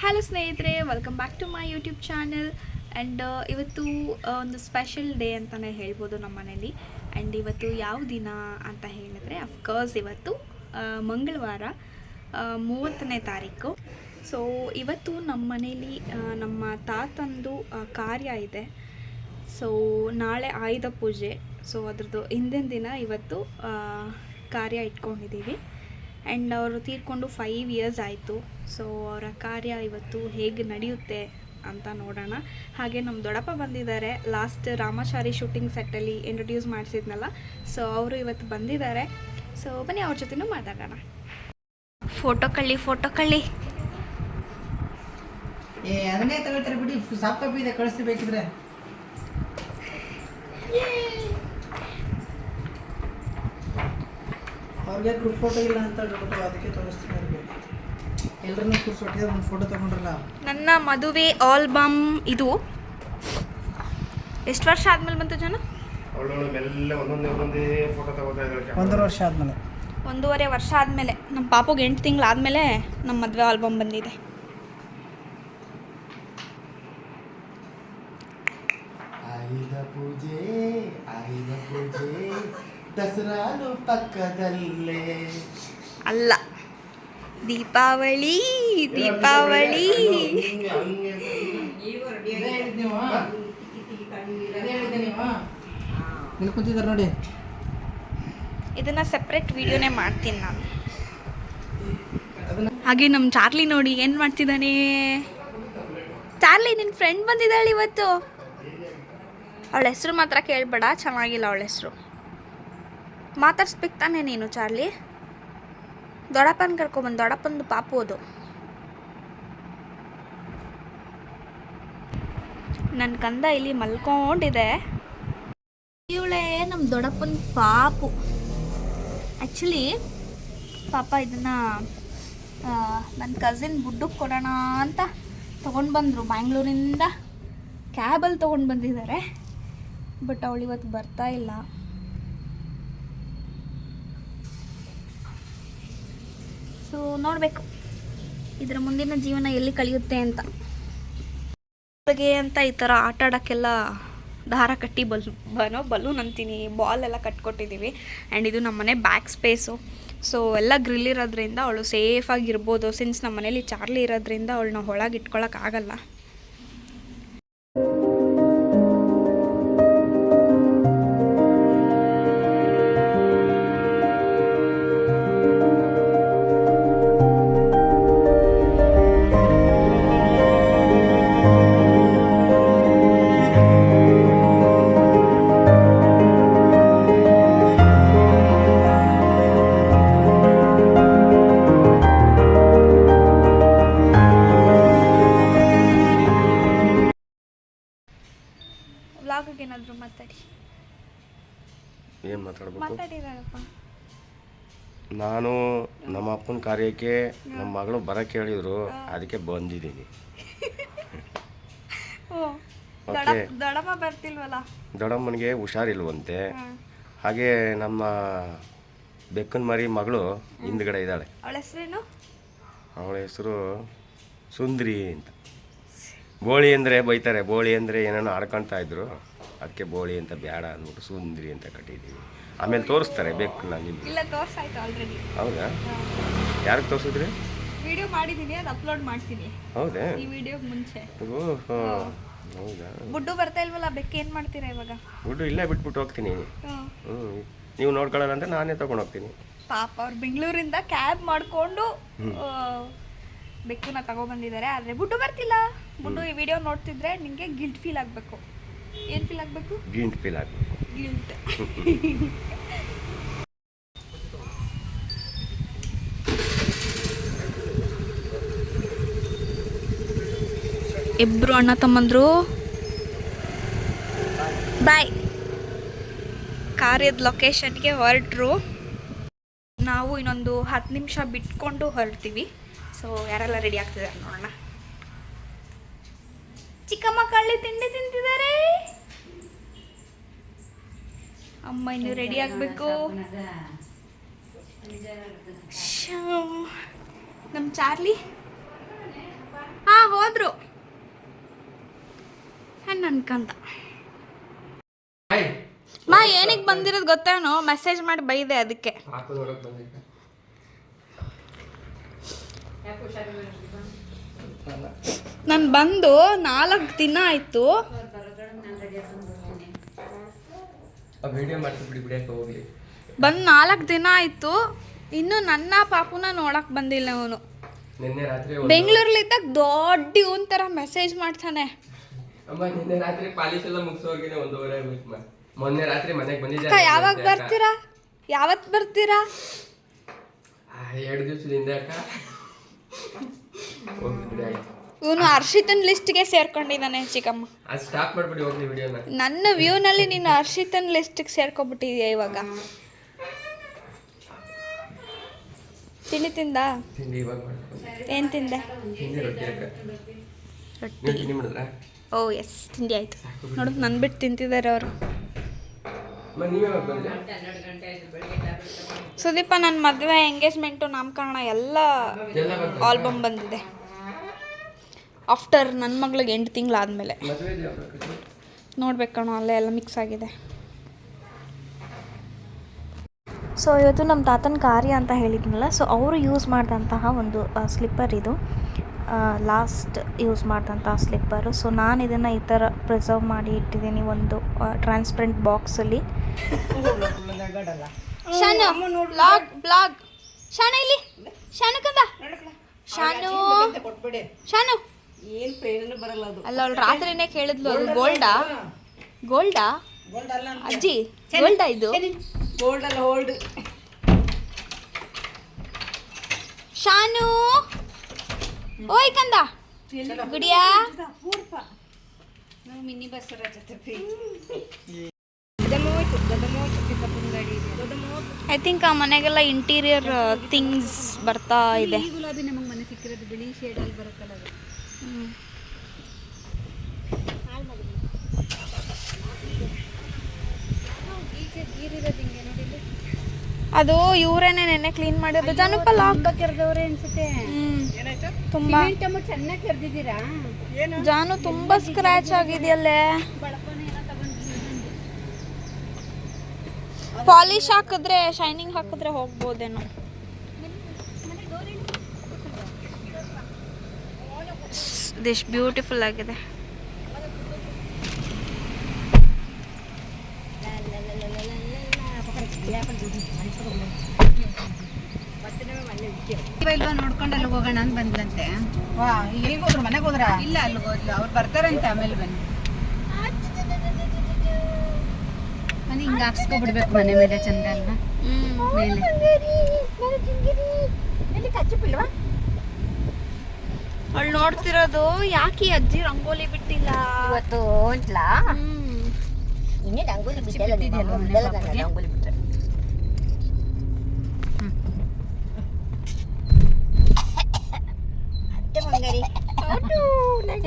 Hello ಸ್ನೇಹಿತರೆ welcome back to my YouTube channel and ಇವತ್ತು ಒಂದು ಸ್ಪೆಷಲ್ ಡೇ ಅಂತಲೇ ಹೇಳ್ಬೋದು ನಮ್ಮ ಮನೇಲಿ. ಆ್ಯಂಡ್ ಇವತ್ತು ಯಾವ ದಿನ ಅಂತ ಹೇಳಿದ್ರೆ ಅಫ್ಕೋರ್ಸ್ ಇವತ್ತು ಮಂಗಳವಾರ ಆ, ಮೂವತ್ತನೇ ತಾರೀಕು. ಸೊ ಇವತ್ತು ನಮ್ಮ ಮನೇಲಿ ನಮ್ಮ ತಾತಂದು ಕಾರ್ಯ ಇದೆ. ಸೊ ನಾಳೆ ಆಯುಧ ಪೂಜೆ. ಸೊ ಅದ್ರದ್ದು ಹಿಂದಿನ ದಿನ ಇವತ್ತು ಕಾರ್ಯ ಇಟ್ಕೊಂಡಿದ್ದೀವಿ. ಆ್ಯಂಡ್ ಅವರು ತೀರ್ಕೊಂಡು ಫೈವ್ ಇಯರ್ಸ್ ಆಯಿತು. ಸೊ ಅವರ ಕಾರ್ಯ ಇವತ್ತು ಹೇಗೆ ನಡೆಯುತ್ತೆ ಅಂತ ನೋಡೋಣ. ಹಾಗೆ ನಮ್ಮ ದೊಡ್ಡಪ್ಪ ಬಂದಿದ್ದಾರೆ. ಲಾಸ್ಟ್ ರಾಮಾಚಾರಿ ಶೂಟಿಂಗ್ ಸೆಟ್ಟಲ್ಲಿ ಇಂಟ್ರೊಡ್ಯೂಸ್ ಮಾಡಿಸಿದ್ನಲ್ಲ. ಸೊ ಅವರು ಇವತ್ತು ಬಂದಿದ್ದಾರೆ. ಸೊ ಬನ್ನಿ ಅವ್ರ ಜೊತೆನೂ ಮಾತಾಡೋಣ. ಫೋಟೋ ಕಳ್ಳಿ ಫೋಟೋ ಕಳ್ಳಿ. ಏ ಅದನ್ನೇ ತಗೊಳ್ತಾರೆ ಬಿಡಿ. ಸಾಫ್ಟ್ ಕಾಪಿ ಇದೆ ಕಳಿಸ್ತಿ ಅವ್ರಿಗೆ ಗ್ರೂಪ್ ಫೋಟೋ ಇಲ್ಲ ಅಂತ ಹೇಳ್ಬಿಟ್ಟು ಅದಕ್ಕೆ ತೋರಿಸ್ತೀನಿ ಅವ್ರಿಗೆ. ಎಲ್ಲರನ್ನೂ ಕೂರ್ಸೊಟ್ಟಿಗೆ ಒಂದು ಫೋಟೋ ತಗೊಂಡ್ರಲ್ಲ? ನನ್ನ ಮದುವೆ ಆಲ್ಬಮ್ ಇದು. ಎಷ್ಟು ವರ್ಷ ಆದ್ಮೇಲೆ ಬಂತು ಜನ? ಅವಳು ಮೆಲ್ಲ ಒಂದೊಂದೇ ಒಂದೊಂದೇ ಫೋಟೋ ತಗೋತಾ ಒಂದೂವರೆ ವರ್ಷ ಆದ್ಮೇಲೆ. ಒಂದೂವರೆ ವರ್ಷ ಆದಮೇಲೆ. ನಮ್ಮ ಪಾಪುಗೆ ಎಂಟು ತಿಂಗಳು ಆದಮೇಲೆ ನಮ್ಮ ಮದುವೆ ಆಲ್ಬಮ್ ಬಂದಿದೆ. ಆಯುಧ ಪೂಜೆ ಆಯುಧ ಪೂಜೆ ದಸರಾನು ಪಕ್ಕದಲ್ಲೇ ಅಲ್ಲ ದೀಪಾವಳಿ ದೀಪಾವಳಿ. ಕುಂತಿದ್ದಾರೆ ನೋಡಿ. ಇದನ್ನ ಸೆಪ್ರೇಟ್ ವಿಡಿಯೋನೇ ಮಾಡ್ತೀನಿ ನಾನು. ಹಾಗೆ ನಮ್ಮ ಚಾರ್ಲಿ ನೋಡಿ ಏನು ಮಾಡ್ತಿದ್ದಾನೆ? ಚಾರ್ಲಿ ನಿನ್ನ ಫ್ರೆಂಡ್ ಬಂದಿದ್ದಾಳೆ ಇವತ್ತು. ಅವಳ ಹೆಸರು ಮಾತ್ರ ಕೇಳ್ಬೇಡ ಚೆನ್ನಾಗಿಲ್ಲ ಅವಳ ಹೆಸರು. ಮಾತಾಡ್ಸ್ಬೇಕು ತಾನೇ ನೀನು, ಚಾರ್ಲಿ. ದೊಡ್ಡಪ್ಪನ ಕರ್ಕೊಂಬಂದು, ದೊಡ್ಡಪ್ಪಂದು ಪಾಪು ಅದು. ನನ್ನ ಕಂದ ಇಲ್ಲಿ ಮಲ್ಕೊಂಡಿದೆ. ಇವಳೇ ನಮ್ಮ ದೊಡ್ಡಪ್ಪನ ಪಾಪು. ಆ್ಯಕ್ಚುಲಿ ಪಾಪ ಇದನ್ನು ನನ್ನ ಕಸಿನ್ ಬುಡ್ಡಕ್ಕೆ ಕೊಡೋಣ ಅಂತ ತೊಗೊಂಡು ಬಂದರು. ಬ್ಯಾಂಗ್ಳೂರಿಂದ ಕ್ಯಾಬಲ್ಲಿ ತೊಗೊಂಡು ಬಂದಿದ್ದಾರೆ. ಬಟ್ ಅವಳು ಇವತ್ತು ಬರ್ತಾ ಇಲ್ಲ. ಸೊ, ನೋಡಬೇಕು. ಇದರ ಮುಂದಿನ ಜೀವನ ಎಲ್ಲಿ ಕಳೆಯುತ್ತೆ ಅಂತ. ಬಗ್ಗೆ ಅಂತ ಈ ಥರ ಆಟ ಆಡೋಕ್ಕೆಲ್ಲ ದಾರ ಕಟ್ಟಿ ಬಲ್, ಬನೋ ಬಲೂನ್ ಅಂತೀನಿ. ಬಾಲ್ ಎಲ್ಲ ಕಟ್ಕೊಟ್ಟಿದ್ದೀವಿ. ಆ್ಯಂಡ್ ಇದು ನಮ್ಮ ಮನೆ ಬ್ಯಾಕ್ ಸ್ಪೇಸು. ಸೊ, ಎಲ್ಲ ಗ್ರಿಲ್ ಇರೋದ್ರಿಂದ ಅವಳು ಸೇಫಾಗಿ ಇರ್ಬೋದು ಸಿನ್ಸ್ ನಮ್ಮ ಮನೇಲಿ ಚಾರ್ಲಿ ಇರೋದ್ರಿಂದ ಅವಳನ್ನ ಒಳಗೆ ಇಟ್ಕೊಳಕ್ಕಾಗಲ್ಲ ಕಾರ್ಯಕ್ಕೆ ನಮ್ಮ ಮಗಳು ಬರಕ್ಕೆ ಹೇಳಿದ್ರು ಅದಕ್ಕೆ ಬಂದಿದ್ದೀನಿ ಓಕೆ. ದೊಡಮ್ಮ ಬರ್ತಿಲ್ವಲ್ಲ? ದೊಡ್ಡಮ್ಮನಿಗೆ ಹುಷಾರಿಲ್ವಂತೆ. ಹಾಗೆ ನಮ್ಮ ಬೆಕ್ಕನ ಮರಿ ಮಗಳು ಹಿಂದ್ಗಡೆ ಇದ್ದಾಳೆ. ಅವಳ ಹೆಸರೇನು? ಅವಳ ಹೆಸರು ಸುಂದ್ರಿ ಅಂತ. ಬೋಳಿ ಅಂದರೆ ಬೈತಾರೆ ಬೋಳಿ ಅಂದರೆ ಏನೇನೋ ಆಡ್ಕೊಳ್ತಾ ಇದ್ರು. ಅದಕ್ಕೆ ಬೋಳಿ ಅಂತ ಬೇಡ ಅಂದ್ಬಿಟ್ಟು ಸುಂದ್ರಿ ಅಂತ ಕಟ್ಟಿದ್ದೀವಿ ಆಮೇಲೆ ತೋರಿಸ್ತಾರೆ ಬೆಕ್ಕನ್ನ ನಿಮ್ಗೆ. ಹೌದಾ? ಯಾರಿಗೆ ತೋರಿಸಿದ್ರಿ? ವಿಡಿಯೋ ಮಾಡಿದ್ದೀನಿ ಅದು ಅಪ್ಲೋಡ್ ಮಾಡ್ತೀನಿ. ಹೌದಾ? ಈ ವಿಡಿಯೋಗೆ ಮುಂಚೆ. ಓಹೋ ಹೌದಾ? ಬುಡ್ಡು ಬರ್ತಾ ಇಲ್ವಲ್ಲ ಬೆಕ್ಕ ಏನು ಮಾಡ್ತೀರಾ ಇವಾಗ? ಬುಡ್ಡು ಇಲ್ಲೇ ಬಿಟ್ಬಿಟ್ಟು ಹೋಗ್ತೀನಿ. ಹ್ಮ್. ಹ್ಞೂ ನೀವು ನೋಡ್ಕೊಳ್ಳಲ್ಲ ಅಂತ ನಾನೇ ತಗೊಂಡು ಹೋಗ್ತೀನಿ. ಪಾಪ ಅವ್ರು ಬೆಂಗಳೂರಿಂದ ಕ್ಯಾಬ್ ಮಾಡಿಕೊಂಡು ಬೆಕ್ಕನ್ನ ತಗೊಬಂದಿದ್ದಾರೆ. ಆದರೆ ಬುಡ್ಡು ಬರ್ತಿಲ್ಲ. ಬುಡ್ಡು ಈ ವಿಡಿಯೋ ನೋಡ್ತಿದ್ರೆ ನಿಮಗೆ ಗಿಲ್ಟ್ ಫೀಲ್ ಆಗಬೇಕು. ಏನು ಫೀಲ್ ಆಗಬೇಕು? ಗಿಲ್ಟ್ ಫೀಲ್ ಆಗಬೇಕು. ಗಿಲ್ಟ್ ಇಬ್ರು ಅಣ್ಣ ತಮ್ಮಂದ್ರು. ಬಾಯ್ ಕಾರ್ಯದ ಲೊಕೇಶನ್ಗೆ ಹೊರಟ್ರು. ನಾವು ಇನ್ನೊಂದು ಹತ್ತು ನಿಮಿಷ ಬಿಟ್ಕೊಂಡು ಹೊರಡ್ತೀವಿ ಸೊ ಯಾರೆಲ್ಲ ರೆಡಿ ಆಗ್ತಿದ್ದಾರೆ ನೋಡೋಣ. ಚಿಕ್ಕಮ್ಮ ಕಳ್ಳಿ ತಿಂಡಿ ತಿಂತಿದ್ದಾರೆ. ಅಮ್ಮ ಇನ್ನು ರೆಡಿ ಆಗಬೇಕು. ನಮ್ಮ ಚಾರ್ಲಿ? ಹಾಂ, ಹೋದ್ರು. ಅನ್ಕಂತ ಮಾ ಏನಕ್ಕೆ ಬಂದಿರೋದು ಗೊತ್ತೇನೋ? ಮೆಸೇಜ್ ಮಾಡಿ ಬೈದೆ ಅದಕ್ಕೆ. ನಾನು ಬಂದು ನಾಲ್ಕು ದಿನ ಆಯ್ತು. ಬಂದು ನಾಲ್ಕು ದಿನ ಆಯ್ತು. ಇನ್ನು ನನ್ನ ಪಾಪುನ ನೋಡಕ್ ಬಂದಿಲ್ಲ ಅವನು. ಬೆಂಗಳೂರಲ್ಲಿದ್ದಾಗ ದೊಡ್ಡ ಇವನ್ ಥರ ಮೆಸೇಜ್ ಮಾಡ್ತಾನೆ. ಅಮ್ಮ ನಿನ್ನೆ ರಾತ್ರಿ ಪಾಲಿಶ್ ಎಲ್ಲ ಮುಗಿಸೋಗಿನೇ ಒಂದೂವರೆ ಆಗೋಯ್ತು ಮಾ ಮೊನ್ನೆ ರಾತ್ರಿ ಮನೆಗೆ ಅಕ್ಕ ಬಂದಿದ್ದೆ ಯಾವಾಗ ಬರ್ತೀರಾ? ಯಾವತ್ತು ಬರ್ತೀರಾ? ಎರಡು ದಿವಸದ ಹಿಂದೆ ಅಕ್ಕ. ಹೋಗ್ಲಿ ಬಿಡಿ ಆಯ್ತು. ಇವನು ಹರ್ಷಿತನ್ ಲಿಸ್ಟ್ಗೆ ಸೇರ್ಕೊಂಡಿದ್ದಾನೆ ಚಿಕ್ಕಮ್ಮ. ಅದು ಸ್ಟಾಪ್ ಮಾಡ್ಬಿಡಿ ಹೋಗ್ಲಿ ವಿಡಿಯೋನ ನನ್ನ ವ್ಯೂನಲ್ಲಿ ನೀನು ಹರ್ಷಿತನ್ ಲಿಸ್ಟಿಗೆ ಸೇರ್ಕೊಬಿಟ್ಟಿದ್ಯಾ ಇವಾಗ? ತಿಂಡಿ ತಿಂದ? ತಿಂಡಿ ಇವಾಗ ಮಾಡ್ಕೊಂಡು ಏನು ತಿಂದೆ? ತಿಂಡಿ ರೊಟ್ಟಿ ಅಕ್ಕ. ರೊಟ್ಟಿ ನೀವು ತಿಂಡಿ ಮಾಡಿದ್ರಾ? ಓ ಎಸ್ ತಿಂಡಿ ಆಯ್ತು. ನೋಡು, ನನ್ ಬಿಟ್ಟು ತಿಂತಿದ್ದಾರೆ ಅವರು. ಸುದೀಪ ನನ್ನ ಮದುವೆ ಎಂಗೇಜ್ಮೆಂಟು ನಾಮಕರಣ ಎಲ್ಲ ಆಲ್ಬಮ್ ಬಂದಿದೆ. ಆಫ್ಟರ್ ನನ್ನ ಮಗಳಿಗೆ ಎಂಟು ತಿಂಗಳಾದ್ಮೇಲೆ. ನೋಡ್ಬೇಕು ಅಲ್ಲೇ ಎಲ್ಲ ಮಿಕ್ಸ್ ಆಗಿದೆ. ಸೊ ಇವತ್ತು ನಮ್ಮ ತಾತನ ಕಾರ್ಯ ಅಂತ ಹೇಳಿದ್ನಲ್ಲ ಸೊ ಅವರು ಯೂಸ್ ಮಾಡಿದಂತಹ ಒಂದು ಸ್ಲಿಪ್ಪರ್ ಇದು. ಲಾಸ್ಟ್ ಯೂಸ್ ಮಾಡಿದಂಥ ಸ್ಲಿಪ್ಪರು ಸೊ ನಾನು ಇದನ್ನು ಈ ಥರ ಪ್ರಿಸರ್ವ್ ಮಾಡಿ ಇಟ್ಟಿದ್ದೀನಿ ಒಂದು ಟ್ರಾನ್ಸ್ಪರೆಂಟ್ ಬಾಕ್ಸಲ್ಲಿ ಅಲ್ಲ. ಅವಳು ರಾತ್ರಿನೇ ಕೇಳಿದ್ಲು ಅದು ಗೋಲ್ಡಾ ಗೋಲ್ಡಾ ಅಜ್ಜಿ ಗೋಲ್ಡಾ ಇದು? ಶಾನು. ಓಯ್ ಕಂದ. ಗುಡಿಯಾ. ಮಿನಿ ಬಸ್ಸರ ಜೊತೆ ಐ ಥಿಂಕ್ ಆ ಮನೆಗೆಲ್ಲ ಇಂಟೀರಿಯರ್ ಥಿಂಗ್ಸ್ ಬರ್ತಾ ಇದೆ. ಗುಲಾಬಿ ನಮಗೆ ಮನೆ ಸಿಕ್ಕಿರೋದು ಬಿಳಿ ಶೇಡಲ್ಲಿ ಹ್ಮ್. ಈಚೆ ನೀರಿರೋದು ಹಿಂಗೆ. ಅದು ಇವರೇನೆ ನೆನ್ನೆ ಕ್ಲೀನ್ ಮಾಡಿದ್ರು ಜನಪ ಲಾಕ್ ಕೆರೆದವ್ರೆ ಅನ್ಸುತ್ತೆ. ತುಂಬಾ. ಚೆನ್ನಾಗಿ ಕೆರೆದಿದ್ದೀರಾ? ಜಾನು ತುಂಬಾ ಸ್ಕ್ರಾಚ್ ಆಗಿದೆಯಲ್ಲೇ. ಪಾಲಿಶ್ ಹಾಕಿದ್ರೆ ಶೈನಿಂಗ್ ಹಾಕಿದ್ರೆ ಹೋಗ್ಬೋದೇನೋ. ದಿಶ್ ಬ್ಯೂಟಿಫುಲ್ ಆಗಿದೆ. ಇಲ್ವಾ ನೋಡ್ಕೊಂಡು ಅಲ್ಲಿ ಹೋಗೋಣ ಅಂತ ಬಂದ್ಲಂತೆ. ವಾ ಎಲ್ಲಿಗೆ ಹೋದ್ರು ಮನೆಗೆ ಹೋದ್ರ? ಇಲ್ಲ ಅಲ್ಲಿ ಹೋದ್ಲು. ಅವ್ರು ಬರ್ತಾರಂತೆ ಆಮೇಲೆ ಬನ್ನಿ. ಮನೆ ಹಿಂಗೆ ಹಾಕ್ಸ್ಕೊಬಿಡ್ಬೇಕು ಮನೆ ಮೇಲೆ ಚಂದ ಅಲ್ವಾ ಮೇಲೆ. ಅವಳು ನೋಡ್ತಿರೋದು ಯಾಕೆ ಅಜ್ಜಿ ರಂಗೋಲಿ ಬಿಟ್ಟಿಲ್ಲ? ಇವತ್ತು ಹೊಂಟ್ಲಾ ಹ್ಮ್. ಇನ್ನೇ ರಂಗೋಲಿ ಬಿಟ್ಟಲ್ಲ ರಂಗೋಲಿ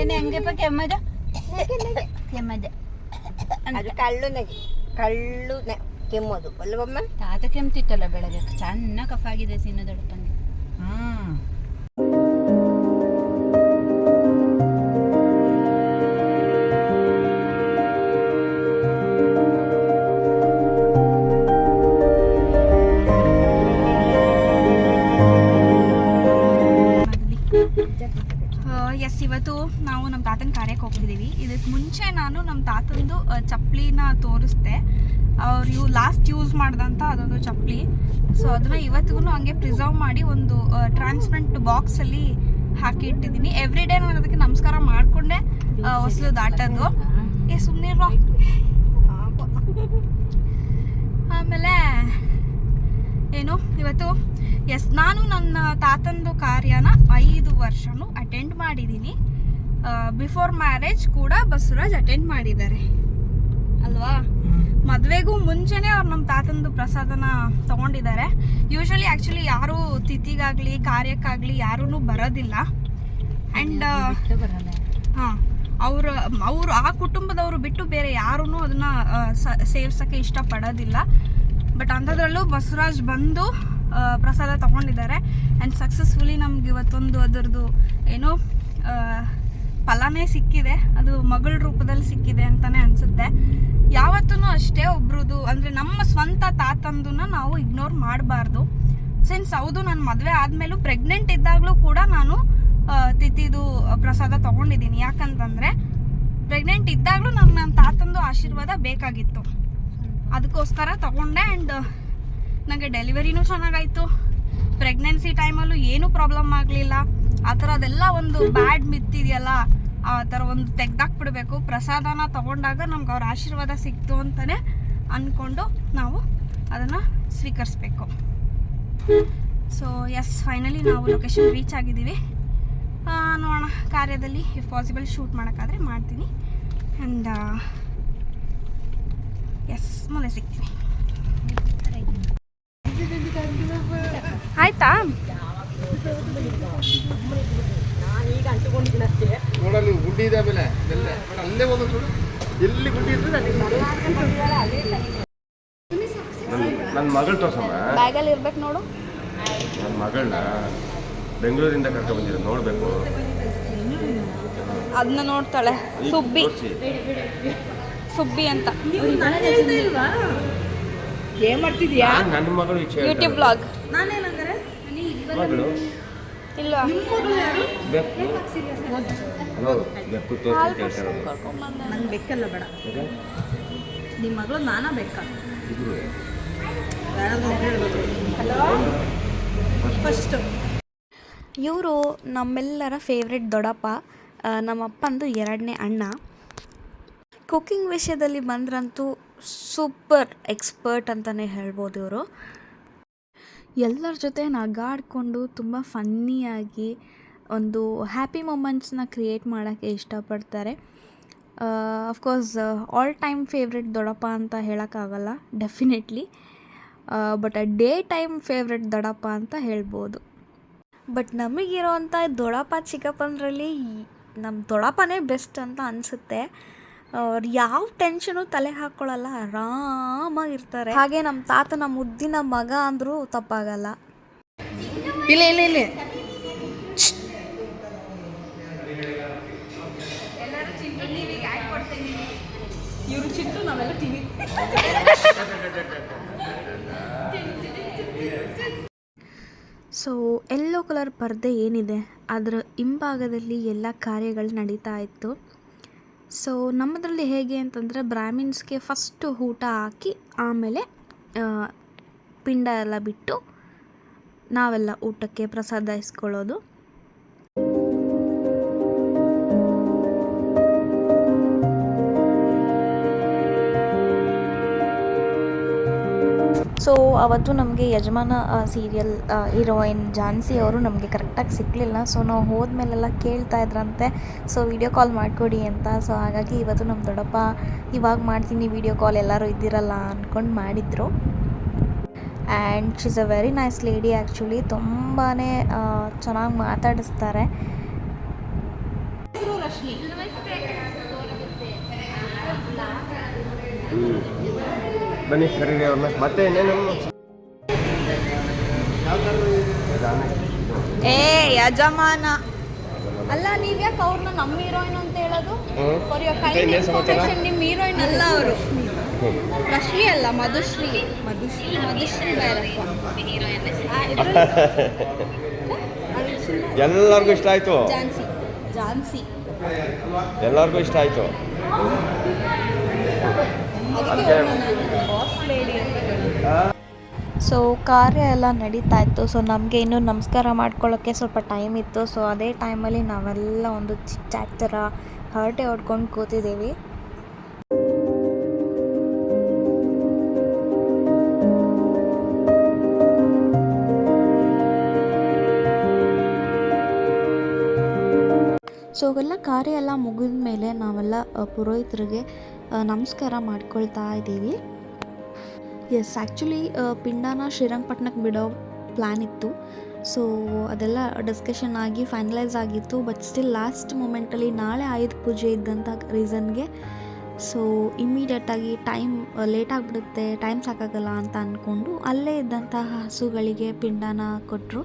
ಏನೇ ಹಂಗೆಪ್ಪ ಕೆಮ್ಮದ ಕೆಮ್ಮದ ಅದು ಕಳ್ಳು ನಗೆ ಕಳ್ಳು ನೆ ಕೆಮ್ಮೋದು ಅಲ್ಲವಮ್ಮ ತಾತ ಕೆಮ್ತಿತ್ತಲ್ಲ ಬೆಳಗ್ಗೆ ಚೆನ್ನಾಗಿ ಕಫ ಆಗಿದೆ ತೋರಿಸ್ದೆ ಅವ್ರು ಇವು ಲಾಸ್ಟ್ ಯೂಸ್ ಮಾಡಿದಂತ ಅದೊಂದು ಚಪ್ಪಲಿ. ಸೊ ಅದನ್ನ ಇವತ್ತಿಗೂ ಹಂಗೆ ಪ್ರಿಸರ್ವ್ ಮಾಡಿ ಒಂದು ಟ್ರಾನ್ಸ್ಪರೆಂಟ್ ಬಾಕ್ಸಲ್ಲಿ ಹಾಕಿ ಇಟ್ಟಿದ್ದೀನಿ. ಎವ್ರಿ ಡೇ ನಾನು ಅದಕ್ಕೆ ನಮಸ್ಕಾರ ಮಾಡಿಕೊಂಡೆ ಹೊಸಲು ದಾಟೋದು. ಏ ಸುಮ್ಮನೆ ಆಮೇಲೆ, ಏನು, ಇವತ್ತು ಎಸ್ ನಾನು ನನ್ನ ತಾತಂದು ಕಾರ್ಯನ ಐದು ವರ್ಷನೂ ಅಟೆಂಡ್ ಮಾಡಿದ್ದೀನಿ. ಬಿಫೋರ್ ಮ್ಯಾರೇಜ್ ಕೂಡ ಬಸವರಾಜ್ ಅಟೆಂಡ್ ಮಾಡಿದ್ದಾರೆ. ಅಲ್ವಾ? ಮದುವೆಗೂ ಮುಂಚೆನೇ ಅವ್ರು ನಮ್ಮ ತಾತಂದು ಪ್ರಸಾದನ ತಗೊಂಡಿದ್ದಾರೆ. ಯೂಶಲಿ ಆ್ಯಕ್ಚುಲಿ ಯಾರೂ ತಿಥಿಗಾಗಲಿ ಕಾರ್ಯಕ್ಕಾಗಲಿ ಯಾರೂ ಬರೋದಿಲ್ಲ. ಆ್ಯಂಡ್ ಹಾಂ ಅವರು ಅವರು ಆ ಕುಟುಂಬದವರು ಬಿಟ್ಟು ಬೇರೆ ಯಾರೂ ಅದನ್ನ ಸೇವಿಸೋಕ್ಕೆ ಇಷ್ಟಪಡೋದಿಲ್ಲ. ಬಟ್ ಅಂಥದ್ರಲ್ಲೂ ಬಸವರಾಜ್ ಬಂದು ಪ್ರಸಾದ ತಗೊಂಡಿದ್ದಾರೆ. ಆ್ಯಂಡ್ ಸಕ್ಸಸ್ಫುಲಿ ನಮ್ಗೆ ಇವತ್ತೊಂದು ಅದರದ್ದು ಏನೋ ಫಲನೇ ಸಿಕ್ಕಿದೆ. ಅದು ಮಗಳ ರೂಪದಲ್ಲಿ ಸಿಕ್ಕಿದೆ ಅಂತಲೇ ಅನಿಸುತ್ತೆ. ಯಾವತ್ತೂ ಅಷ್ಟೇ ಒಬ್ರದ್ದು ಅಂದರೆ ನಮ್ಮ ಸ್ವಂತ ತಾತಂದನ್ನ ನಾವು ಇಗ್ನೋರ್ ಮಾಡಬಾರ್ದು. ಸಿನ್ಸ್ ಹೌದು, ನಾನು ಮದುವೆ ಆದಮೇಲೂ ಪ್ರೆಗ್ನೆಂಟ್ ಇದ್ದಾಗಲೂ ಕೂಡ ನಾನು ತಿಥಿದು ಪ್ರಸಾದ ತೊಗೊಂಡಿದ್ದೀನಿ. ಯಾಕಂತಂದರೆ ಪ್ರೆಗ್ನೆಂಟ್ ಇದ್ದಾಗಲೂ ನಂಗೆ ನನ್ನ ತಾತಂದು ಆಶೀರ್ವಾದ ಬೇಕಾಗಿತ್ತು. ಅದಕ್ಕೋಸ್ಕರ ತಗೊಂಡೆ ಆ್ಯಂಡ್ ನನಗೆ ಡೆಲಿವರಿನೂ ಚೆನ್ನಾಗಾಯಿತು. ಪ್ರೆಗ್ನೆನ್ಸಿ ಟೈಮಲ್ಲೂ ಏನೂ ಪ್ರಾಬ್ಲಮ್ ಆಗಲಿಲ್ಲ. ಆ ಥರದೆಲ್ಲ ಒಂದು ಬ್ಯಾಡ್ ಮಿತ್ತಿದೆಯಲ್ಲ ಆ ಥರ ಒಂದು ತೆಗ್ದಾಕ್ಬಿಡ್ಬೇಕು. ಪ್ರಸಾದನ ತಗೊಂಡಾಗ ನಮ್ಗೆ ಅವ್ರ ಆಶೀರ್ವಾದ ಸಿಕ್ತು ಅಂತಲೇ ಅಂದ್ಕೊಂಡು ನಾವು ಅದನ್ನು ಸ್ವೀಕರಿಸ್ಬೇಕು. ಸೊ ಎಸ್ ಫೈನಲಿ ನಾವು ಲೊಕೇಶನ್ ರೀಚ್ ಆಗಿದ್ದೀವಿ. ನೋಡೋಣ, ಕಾರ್ಯದಲ್ಲಿ ಇಫ್ ಪಾಸಿಬಲ್ ಶೂಟ್ ಮಾಡೋಕ್ಕಾದ್ರೆ ಮಾಡ್ತೀನಿ. ಆ್ಯಂಡ್ ಎಸ್ ಮುಂದೆ ಸಿಗ್ತೀನಿ ಆಯ್ತಾ? ನೋಡಲ್ಲಿ ಗುಡ್ಡಿ ಇದೆ ಆಮೇಲೆ ಅಲ್ಲೇ ಹೋಗೋದು ನೋಡು. ಎಲ್ಲಿ ಗುಡ್ಡಿ ಇದ್ರೆ ಅಲ್ಲಿ ನನ್ನ ಮಗಳು ತೋರ್ಸಮ್ಮ. ಬ್ಯಾಗಲ್ಲಿ ಇರ್ಬೇಕು ನೋಡು. ನನ್ನ ಮಗಳನ್ನ ಬೆಂಗಳೂರಿಂದ ಕರ್ಕೊಂಡು ಬಂದಿರ ನೋಡಬೇಕು. ಅದನ್ನ ನೋಡ್ತಾಳೆ. ಸುಬ್ಬಿ. ಸುಬ್ಬಿ ಅಂತ. ಏನ್ ಮಾಡ್ತಿದ್ಯಾ? ನನ್ನ ಮಗಳು ಯೂಟ್ಯೂಬ್ ಬ್ಲಾಗ್ ಮಗಳು? ಇಲ್ಲ ಬೆಕ್ಕು ಬೆಕ್ಕು ನಂಗೆ ಬೆಕ್ಕಲ್ಲ ಬೇಡ. ನಿಮ್ಮ ಮಗಳು ನಾನಾ ಬೆಕ್ಕ? ಫಸ್ಟ್ ಇವರು ನಮ್ಮೆಲ್ಲರ ಫೇವ್ರೆಟ್ ದೊಡ್ಡಪ್ಪ ನಮ್ಮಪ್ಪಂದು ಎರಡನೇ ಅಣ್ಣ. ಕುಕ್ಕಿಂಗ್ ವಿಷಯದಲ್ಲಿ ಬಂದ್ರಂತೂ ಸೂಪರ್ ಎಕ್ಸ್ಪರ್ಟ್ ಅಂತಲೇ ಹೇಳ್ಬೋದು ಇವರು. ಎಲ್ಲರ ಜೊತೆ ನಗಾಡಿಕೊಂಡು ತುಂಬ ಫನ್ನಿಯಾಗಿ ಒಂದು ಹ್ಯಾಪಿ ಮೊಮೆಂಟ್ಸ್ನ ಕ್ರಿಯೇಟ್ ಮಾಡೋಕ್ಕೆ ಇಷ್ಟಪಡ್ತಾರೆ. ಅಫ್ಕೋರ್ಸ್ ಆಲ್ ಟೈಮ್ ಫೇವ್ರೆಟ್ ದೊಡ್ಡಪ್ಪ ಅಂತ ಹೇಳೋಕ್ಕಾಗಲ್ಲ definitely but day time favourite ದೊಡ್ಡಪ್ಪ ಅಂತ ಹೇಳ್ಬೋದು. ಬಟ್ ನಮಗಿರೋವಂಥ ದೊಡ್ಡಪ್ಪ ಚಿಕ್ಕಪ್ಪಂದ್ರಲ್ಲಿ ನಮ್ಮ ದೊಡ್ಡಪ್ಪನೇ ಬೆಸ್ಟ್ ಅಂತ ಅನಿಸುತ್ತೆ. ಅವ್ರು ಯಾವ ಟೆನ್ಷನು ತಲೆ ಹಾಕ್ಕೊಳ್ಳಲ್ಲ ಆರಾಮಾಗಿರ್ತಾರೆ. ಹಾಗೆ ನಮ್ಮ ತಾತನ ಮುದ್ದಿನ ಮಗ ಅಂದರೂ ತಪ್ಪಾಗಲ್ಲ. ಇಲ್ಲ ಇಲ್ಲ ಇಲ್ಲ. ಇವ್ರು ಚಿಟ್ಟು ನಾವೆಲ್ಲ ಟಿವಿ. ಸೊ ಎಲ್ಲೋ ಕಲರ್ ಪರ್ದೆ ಏನಿದೆ? ಅದರ ಹಿಂಭಾಗದಲ್ಲಿ ಎಲ್ಲ ಕಾರ್ಯಗಳು ನಡೀತಾ ಇತ್ತು. ಸೊ ನಮ್ಮದರಲ್ಲಿ ಹೇಗೆ ಅಂತಂದರೆ ಬ್ರಾಹ್ಮಿನ್ಸ್ಗೆ ಫಸ್ಟು ಊಟ ಹಾಕಿ ಆಮೇಲೆ ಪಿಂಡ ಎಲ್ಲ ಬಿಟ್ಟು ನಾವೆಲ್ಲ ಊಟಕ್ಕೆ ಪ್ರಸಾದ ಇಸ್ಕೊಳ್ಳೋದು. ಸೊ ಅವತ್ತು ನಮಗೆ ಯಜಮಾನ ಸೀರಿಯಲ್ ಹೀರೋಯಿನ್ ಝಾನ್ಸಿ ಅವರು ನಮಗೆ ಕರೆಕ್ಟಾಗಿ ಸಿಗಲಿಲ್ಲ ಸೊ ನಾವು ಹೋದ್ಮೇಲೆಲ್ಲ ಕೇಳ್ತಾ ಇದ್ರಂತೆ. ಸೊ ವಿಡಿಯೋ ಕಾಲ್ ಮಾಡಿಕೊಡಿ ಅಂತ. ಸೊ ಹಾಗಾಗಿ ಇವತ್ತು ನಮ್ಮ ದೊಡ್ಡಪ್ಪ ಇವಾಗ ಮಾಡ್ತೀನಿ ವಿಡಿಯೋ ಕಾಲ್ ಎಲ್ಲರೂ ಇದ್ದಿರಲ್ಲ ಅಂದ್ಕೊಂಡು ಮಾಡಿದರು. And she's a very nice lady actually ತುಂಬಾ ಚೆನ್ನಾಗಿ ಮಾತಾಡಿಸ್ತಾರೆ. ಬನ್ನಿ ಕರೀರಿ ಅವ್ರನ್ನ. ಮತ್ತೆ ಇನ್ನೇನು? ಏ ಯಜಮಾನ. ಅಲ್ಲ ನೀವ್ಯಾಕೆ ಅವ್ರನ್ನ ನಮ್ಮ ಹೀರೋಯಿನ್ ಅಂತ ಹೇಳೋದು. ಫಾರ್ ನಿಮ್ಮ ಹೀರೋಯಿನ್ ಅಲ್ಲ ಅವರು. ರಶ್ಮಿ ಅಲ್ಲ ಮಧುಶ್ರೀ. ಮಧುಶ್ರೀ. ಮಧುಶ್ರೀ ಭೈರಪ್ಪ ಎಲ್ಲರಿಗೂ ಇಷ್ಟ ಆಯ್ತು? ಜಾನ್ಸಿ. ಜಾನ್ಸಿ. ಎಲ್ಲರಿಗೂ ಇಷ್ಟ ಆಯ್ತು? ಅದಕ್ಕೆ ಸೊ ಕಾರ್ಯ ಎಲ್ಲ ನಡೀತಾ ಇತ್ತು. ಸೊ ನಮಗೆ ಇನ್ನೂ ನಮಸ್ಕಾರ ಮಾಡ್ಕೊಳ್ಳೋಕ್ಕೆ ಸ್ವಲ್ಪ ಟೈಮ್ ಇತ್ತು. ಸೊ ಅದೇ ಟೈಮಲ್ಲಿ ನಾವೆಲ್ಲ ಒಂದು ಚಿಟ್ಚಾಟ್ ಥರ ಹರಟೆ ಹೊಡ್ಕೊಂಡು ಕೂತಿದ್ದೀವಿ. ಸೊ ಅವೆಲ್ಲ ಕಾರ್ಯ ಎಲ್ಲ ಮುಗಿದ ಮೇಲೆ ನಾವೆಲ್ಲ ಪುರೋಹಿತರಿಗೆ ನಮಸ್ಕಾರ ಮಾಡ್ಕೊಳ್ತಾ ಇದ್ದೀವಿ. ಎಸ್ ಆ್ಯಕ್ಚುಲಿ ಪಿಂಡಾನ ಶ್ರೀರಂಗಪಟ್ಟಣಕ್ಕೆ ಬಿಡೋ ಪ್ಲ್ಯಾನ್ ಇತ್ತು. ಸೊ ಅದೆಲ್ಲ ಡಿಸ್ಕಷನ್ ಆಗಿ ಫೈನಲೈಸ್ ಆಗಿತ್ತು ಬಟ್ ಸ್ಟಿಲ್ ಲಾಸ್ಟ್ ಮೂಮೆಂಟಲ್ಲಿ ನಾಳೆ ಆಯುಧ ಪೂಜೆ ಇದ್ದಂಥ ರೀಸನ್ಗೆ ಸೊ ಇಮ್ಮಿಡಿಯೇಟಾಗಿ ಟೈಮ್ ಲೇಟ್ ಆಗಿಬಿಡುತ್ತೆ ಟೈಮ್ ಸಾಕಾಗಲ್ಲ ಅಂತ ಅಂದ್ಕೊಂಡು ಅಲ್ಲೇ ಇದ್ದಂತಹ ಹಸುಗಳಿಗೆ ಪಿಂಡಾನ ಕೊಟ್ಟರು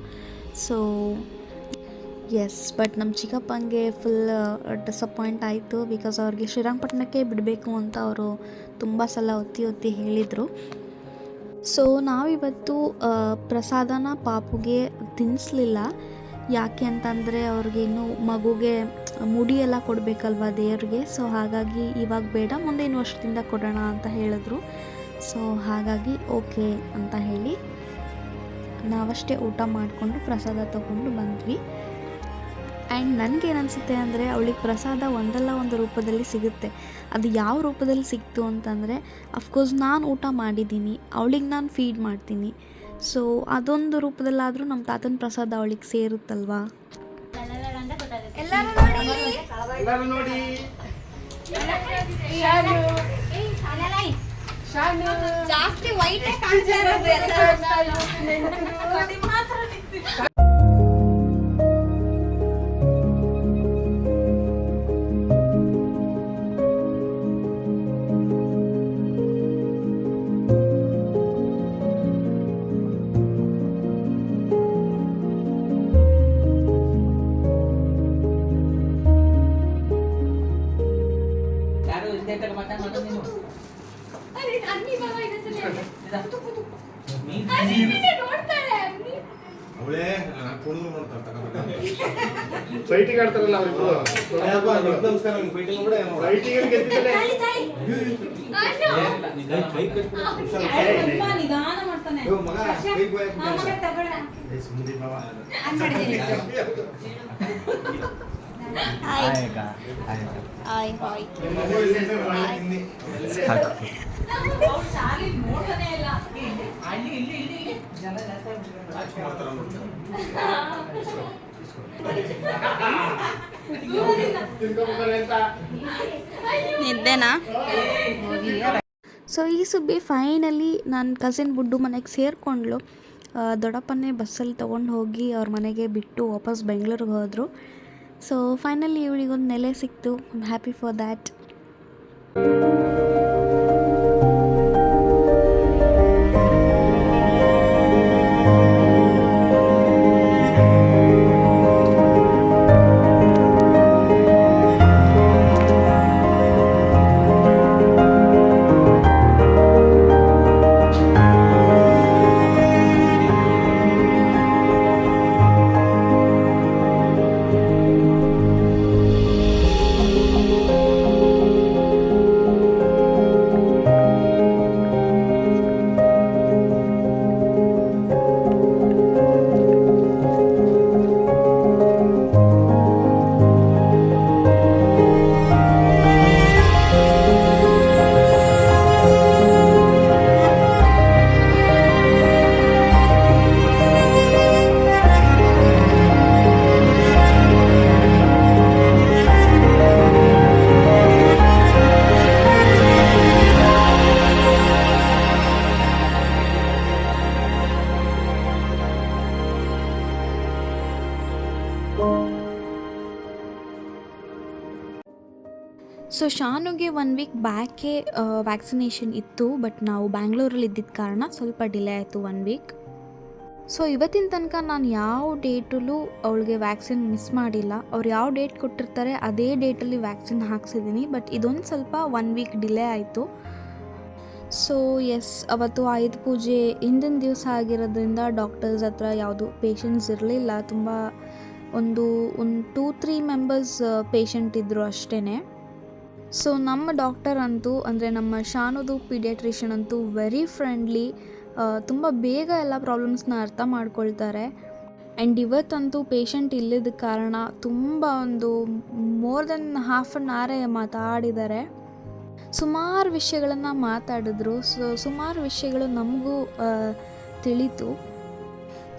ಸೊ ಎಸ್ ಬಟ್ ನಮ್ಮ ಚಿಕ್ಕಪ್ಪಂಗೆ ಫುಲ್ ಡಿಸಪಾಯಿಂಟ್ ಆಯಿತು ಬಿಕಾಸ್ ಅವ್ರಿಗೆ ಶ್ರೀರಂಗಪಟ್ಟಣಕ್ಕೆ ಬಿಡಬೇಕು ಅಂತ ಅವರು ತುಂಬ ಸಲ ಒತ್ತಿ ಒತ್ತಿ ಹೇಳಿದರು. ಸೊ ನಾವಿವತ್ತು ಪ್ರಸಾದನ ಪಾಪುಗೆ ತಿನ್ನಿಸ್ಲಿಲ್ಲ ಯಾಕೆ ಅಂತಂದರೆ ಅವ್ರಿಗೆ ಇನ್ನೂ ಮಗುಗೆ ಮುಡಿ ಎಲ್ಲ ಕೊಡಬೇಕಲ್ವ ದೇವ್ರಿಗೆ? ಸೊ ಹಾಗಾಗಿ ಇವಾಗ ಬೇಡ ಮುಂದಿನ ವರ್ಷದಿಂದ ಕೊಡೋಣ ಅಂತ ಹೇಳಿದ್ರು. ಸೊ ಹಾಗಾಗಿ ಓಕೆ ಅಂತ ಹೇಳಿ ನಾವಷ್ಟೇ ಊಟ ಮಾಡಿಕೊಂಡು ಪ್ರಸಾದ ತಗೊಂಡು ಬಂದ್ವಿ. ಆ್ಯಂಡ್ ನನಗೇನು ಅನಿಸುತ್ತೆ ಅಂದರೆ ಅವಳಿಗೆ ಪ್ರಸಾದ ಒಂದಲ್ಲ ಒಂದು ರೂಪದಲ್ಲಿ ಸಿಗುತ್ತೆ. ಅದು ಯಾವ ರೂಪದಲ್ಲಿ ಸಿಕ್ತು ಅಂತಂದರೆ ಅಫ್ಕೋರ್ಸ್ ನಾನು ಊಟ ಮಾಡಿದ್ದೀನಿ ಅವಳಿಗೆ ನಾನು ಫೀಡ್ ಮಾಡ್ತೀನಿ. ಸೊ ಅದೊಂದು ರೂಪದಲ್ಲಾದರೂ ನಮ್ಮ ತಾತನ ಪ್ರಸಾದ ಅವಳಿಗೆ ಸೇರುತ್ತಲ್ವಾ? ಎಲ್ಲರೂ ನೋಡಿ. ಜಾಸ್ತಿ ವೈಟೇ ಕಾಣ್ತಾ ಇರೋದು ಫೈಟಿಂಗ್ ಆಡ್ತಾರಲ್ಲ ಅವರಿಬ್ರು. ಫೈಟಿಂಗ್ ಗೆದ್ದಿದ್ದಲೇ ಹಾಯ್ ಹಾಯ್ ಹಾಯ್ ಅಂತ ನಿದ್ದೆನಾ? ಸೊ ಈ ಸುಬ್ಬಿ ಫೈನಲಿ ನನ್ನ ಕಸಿನ್ ಬುಡ್ಡು ಮನೆಗೆ ಸೇರಿಕೊಂಡ್ಳು. ದೊಡ್ಡಪ್ಪನೇ ಬಸ್ಸಲ್ಲಿ ತೊಗೊಂಡು ಹೋಗಿ ಅವ್ರ ಮನೆಗೆ ಬಿಟ್ಟು ವಾಪಸ್ ಬೆಂಗಳೂರಿಗೆ ಹೋದರು. ಸೊ ಫೈನಲಿ ಇವಳಿಗೊಂದು ನೆಲೆ ಸಿಕ್ತು. I'm happy for that so ಶಾನುಗೆ one week ಬ್ಯಾಕೇ ವ್ಯಾಕ್ಸಿನೇಷನ್ ಇತ್ತು ಬಟ್ ನಾವು ಬ್ಯಾಂಗ್ಳೂರಲ್ಲಿ ಇದ್ದಿದ್ದ ಕಾರಣ ಸ್ವಲ್ಪ ಡಿಲೇ ಆಯಿತು ಒನ್ ವೀಕ್ ಸೊ ಇವತ್ತಿನ ತನಕ ನಾನು ಯಾವ ಡೇಟಲ್ಲೂ ಅವಳಿಗೆ ವ್ಯಾಕ್ಸಿನ್ ಮಿಸ್ ಮಾಡಿಲ್ಲ. ಅವ್ರು ಯಾವ ಡೇಟ್ ಕೊಟ್ಟಿರ್ತಾರೆ, ಅದೇ ಡೇಟಲ್ಲಿ ವ್ಯಾಕ್ಸಿನ್ ಹಾಕ್ಸಿದ್ದೀನಿ ಬಟ್ ಇದೊಂದು ಸ್ವಲ್ಪ ಒನ್ ವೀಕ್ ಡಿಲೇ ಆಯಿತು. ಸೊ ಎಸ್ ಅವತ್ತು ಆಯುಧ ಪೂಜೆ ಹಿಂದಿನ ದಿವಸ ಆಗಿರೋದ್ರಿಂದ ಡಾಕ್ಟರ್ಸ್ ಹತ್ರ ಯಾವುದು ಪೇಷಂಟ್ಸ್ ಇರಲಿಲ್ಲ. ತುಂಬ ಒಂದು ಒಂದು ಟೂ ತ್ರೀ ಮೆಂಬರ್ಸ್ ಪೇಷಂಟ್ ಇದ್ದರು ಅಷ್ಟೇ ಸೊ ನಮ್ಮ ಡಾಕ್ಟರ್ ಅಂತೂ, ಅಂದರೆ ನಮ್ಮ ಶಾನುದು ಪೀಡಿಯಾಟ್ರಿಷಿಯನ್ ಅಂತೂ ವೆರಿ ಫ್ರೆಂಡ್ಲಿ ತುಂಬ ಬೇಗ ಎಲ್ಲ ಪ್ರಾಬ್ಲಮ್ಸ್ನ ಅರ್ಥ ಮಾಡ್ಕೊಳ್ತಾರೆ. ಆ್ಯಂಡ್ ಇವತ್ತಂತೂ ಪೇಷಂಟ್ ಇಲ್ಲದ ಕಾರಣ ತುಂಬ ಒಂದು ಮೋರ್ ದೆನ್ ಹಾಫ್ ಆನ್ ಅವರೇ ಮಾತಾಡಿದ್ದಾರೆ. ಸುಮಾರು ವಿಷಯಗಳನ್ನು ಮಾತಾಡಿದ್ರು. ಸೊ ಸುಮಾರು ವಿಷಯಗಳು ನಮಗೂ ತಿಳಿತು.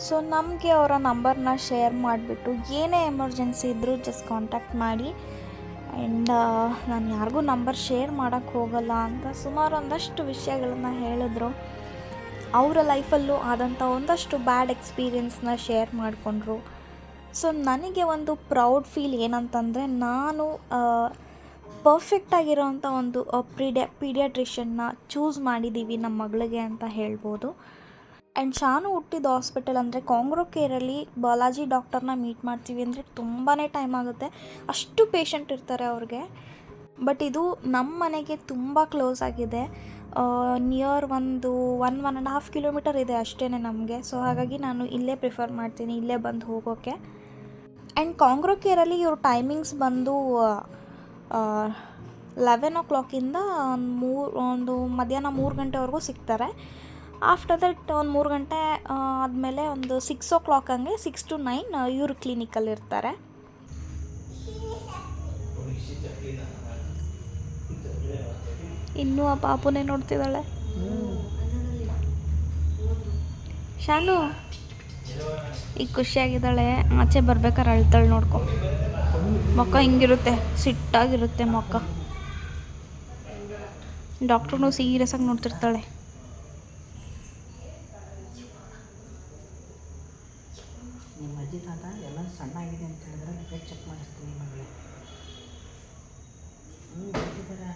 ಸೊ ನಮಗೆ ಅವರ ನಂಬರ್ನ ಶೇರ್ ಮಾಡಿಬಿಟ್ಟು ಏನೇ ಎಮರ್ಜೆನ್ಸಿ ಇದ್ದರೂ ಜಸ್ಟ್ ಕಾಂಟ್ಯಾಕ್ಟ್ ಮಾಡಿ. ಆ್ಯಂಡ್ ನಾನು ಯಾರಿಗೂ ನಂಬರ್ ಶೇರ್ ಮಾಡೋಕ್ಕೆ ಹೋಗಲ್ಲ ಅಂತ ಸುಮಾರು ಒಂದಷ್ಟು ವಿಷಯಗಳನ್ನು ಹೇಳಿದ್ರು. ಅವರ ಲೈಫಲ್ಲೂ ಆದಂಥ ಒಂದಷ್ಟು ಬ್ಯಾಡ್ ಎಕ್ಸ್ಪೀರಿಯನ್ಸ್ನ ಶೇರ್ ಮಾಡಿಕೊಂಡ್ರು. ಸೊ ನನಗೆ ಒಂದು ಪ್ರೌಡ್ ಫೀಲ್ ಏನಂತಂದರೆ ನಾನು ಪರ್ಫೆಕ್ಟಾಗಿರೋವಂಥ ಒಂದು ಪೀಡಿಯಾ ಪೀಡಿಯಾಟ್ರಿಷನ್ನ ಚೂಸ್ ಮಾಡಿದ್ದೀವಿ ನಮ್ಮ ಮಗಳಿಗೆ ಅಂತ ಹೇಳ್ಬೋದು. ಆ್ಯಂಡ್ ಶಾನು ಹುಟ್ಟಿದ ಹಾಸ್ಪಿಟಲ್ ಅಂದರೆ ಕಾಂಗ್ರೋ ಕೇರಲ್ಲಿ ಬಾಲಾಜಿ ಡಾಕ್ಟರ್ನ ಮೀಟ್ ಮಾಡ್ತೀವಿ ಅಂದರೆ ತುಂಬಾ ಟೈಮ್ ಆಗುತ್ತೆ. ಅಷ್ಟು ಪೇಷಂಟ್ ಇರ್ತಾರೆ ಅವ್ರಿಗೆ. ಬಟ್ ಇದು ನಮ್ಮ ಮನೆಗೆ ತುಂಬ ಕ್ಲೋಸ್ ಆಗಿದೆ. ನಿಯರ್ ಒಂದು one one and half kilometre ಇದೆ ಅಷ್ಟೇ ನಮಗೆ. ಸೊ ಹಾಗಾಗಿ ನಾನು ಇಲ್ಲೇ ಪ್ರಿಫರ್ ಮಾಡ್ತೀನಿ, ಇಲ್ಲೇ ಬಂದು ಹೋಗೋಕ್ಕೆ ಆ್ಯಂಡ್ ಕಾಂಗ್ರೋ ಕೇರಲ್ಲಿ ಇವ್ರ ಟೈಮಿಂಗ್ಸ್ ಬಂದು ಲೆವೆನ್ ಓ ಕ್ಲಾಕಿಂದ ಒಂದು ಮೂರು, ಒಂದು ಮಧ್ಯಾಹ್ನ ಮೂರು ಗಂಟೆವರೆಗೂ ಸಿಗ್ತಾರೆ. ಆಫ್ಟರ್ ದಟ್ ಒಂದು ಮೂರು ಗಂಟೆ ಆದಮೇಲೆ ಒಂದು ಸಿಕ್ಸ್ ಓ ಕ್ಲಾಕ್ ಹಂಗೆ ಸಿಕ್ಸ್ ಟು ನೈನ್ ಇವರು ಕ್ಲಿನಿಕಲ್ಲಿ ಇರ್ತಾರೆ. ಇನ್ನೂ ಆ ಪಾಪುನೇ ನೋಡ್ತಿದ್ದಾಳೆ. ಶಾನು, ಈಗ ಖುಷಿಯಾಗಿದ್ದಾಳೆ. ಆಚೆ ಬರ್ಬೇಕಾದ್ರೆ ಅಳ್ತಾಳೆ ನೋಡ್ಕೊ. ಮೊಕ್ಕ ಹಿಂಗಿರುತ್ತೆ, ಸಿಟ್ಟಾಗಿರುತ್ತೆ ಮೊಕ್ಕ. ಡಾಕ್ಟ್ರು ಸೀರಿಯಸ್ ಆಗಿ ನೋಡ್ತಿರ್ತಾಳೆ ನಿಮ್ಮ ಅಜ್ಜಿ ತಾತ ಎಲ್ಲ ಸಣ್ಣ ಆಗಿದೆ ಅಂತ ಹೇಳಿದ್ರೆ ಬೇಕಾದ್ರೆ ಚೆಕ್ ಮಾಡಿಸ್ತೀನಿ ಮಗಳೇ ಹ್ಞೂ ಬರ್ತಿದ್ದಾರೆ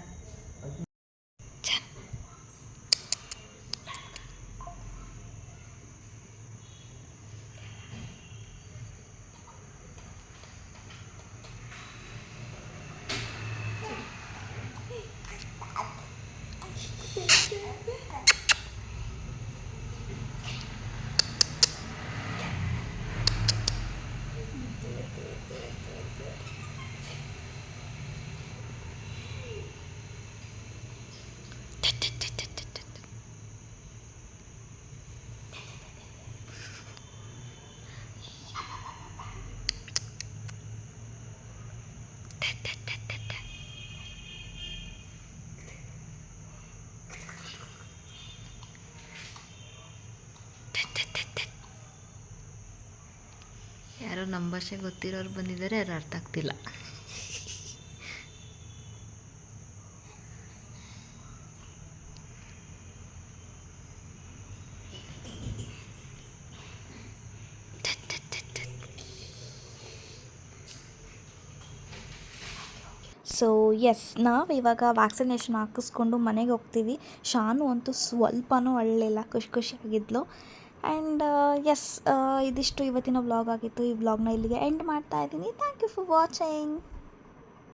ಯಾರೋ ನಮ್ಮ ಭಾಷೆ ಗೊತ್ತಿರೋರು ಬಂದಿದ್ದಾರೆ, ಯಾರು ಅರ್ಥ ಆಗ್ತಿಲ್ಲ. ಸೊ ಎಸ್ ನಾವು ವ್ಯಾಕ್ಸಿನೇಷನ್ ಹಾಕಿಸ್ಕೊಂಡು ಮನೆಗೆ ಹೋಗ್ತೀವಿ. ಶಾನು ಅಂತೂ ಸ್ವಲ್ಪನೂ ಅಳಲಿಲ್ಲ ಖುಷಿ ಖುಷಿಯಾಗಿದ್ಲು ಆ್ಯಂಡ್ ಎಸ್ ಇದಿಷ್ಟು ಇವತ್ತಿನ ವ್ಲಾಗ್ ಆಗಿತ್ತು. ಈ ವ್ಲಾಗ್ನ ಇಲ್ಲಿಗೆ ಎಂಡ್ ಮಾಡ್ತಾ ಇದ್ದೀನಿ. Thank you for watching